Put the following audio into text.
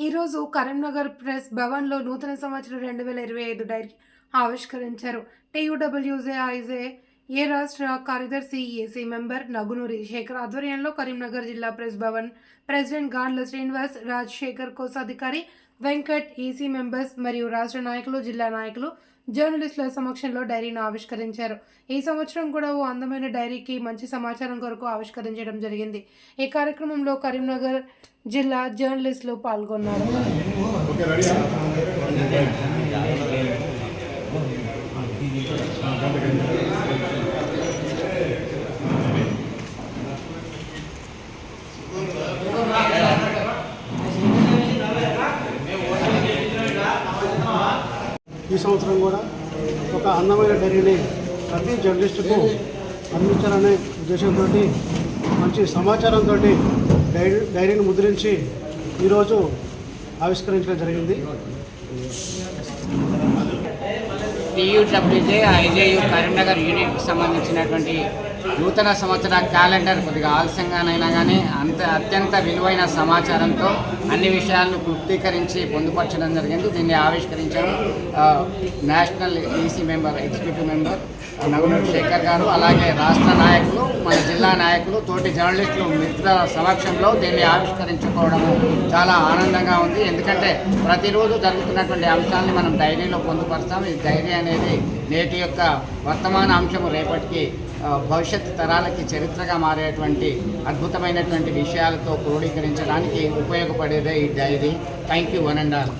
ఈరోజు కరీంనగర్ ప్రెస్ భవన్లో నూతన సంవత్సరం రెండు వేల ఇరవై ఐదు డైరీ ఆవిష్కరించారు. టీయూడబ్ల్యూజే ఐజే ఏ రాష్ట్ర కార్యదర్శి ఏసీ మెంబర్ నగునూరి శేఖర్ ఆధ్వర్యంలో కరీంనగర్ జిల్లా ప్రెస్ భవన్ ప్రెసిడెంట్ గాండ్ల శ్రీనివాస్ రాజశేఖర్ కోశాధికారి వెంకట్ ఈసీ మెంబర్స్ మరియు రాష్ట్ర నాయకులు జిల్లా నాయకులు జర్నలిస్టుల సమక్షంలో డైరీని ఆవిష్కరించారు. ఈ సంవత్సరం కూడా ఓ అందమైన డైరీకి మంచి సమాచారం కొరకు ఆవిష్కరించడం జరిగింది. ఈ కార్యక్రమంలో కరీంనగర్ జిల్లా జర్నలిస్టులు పాల్గొన్నారు. ఈ సంవత్సరం కూడా ఒక అందమైన డైరీని ప్రతి జర్నలిస్టుకు అందించాలనే ఉద్దేశంతో మంచి సమాచారంతో డైరీ డైరీని ముద్రించి ఈరోజు ఆవిష్కరించడం జరిగింది. టీయూడబ్ల్యూజే ఐజేయు కరీంనగర్ యూనిట్కి సంబంధించినటువంటి నూతన సంవత్సర క్యాలెండర్ కొద్దిగా ఆలస్యంగానైనా కానీ అంత అత్యంత విలువైన సమాచారంతో అన్ని విషయాలను క్లుప్తీకరించి పొందుపరచడం జరిగింది. దీన్ని ఆవిష్కరించారు national EC member executive member Nagunuru Shekhar గారు అలాగే రాష్ట్ర నాయకులు మన జిల్లా నాయకులు తోటి జర్నలిస్టులు మిత్రుల సమక్షంలో దీన్ని ఆవిష్కరించుకోవడము చాలా ఆనందంగా ఉంది. ఎందుకంటే ప్రతిరోజు జరుగుతున్నటువంటి అంశాలని మనం డైరీలో పొందుపరుస్తాం ఈ డైరీ అనేది నేటి యొక్క వర్తమాన అంశము రేపటికి భవిష్యత్ తరాలకి చరిత్రగా మారేటువంటి అద్భుతమైనటువంటి విషయాలతో క్రోడీకరించడానికి ఉపయోగపడేదే ఈ diary. Thank you one and all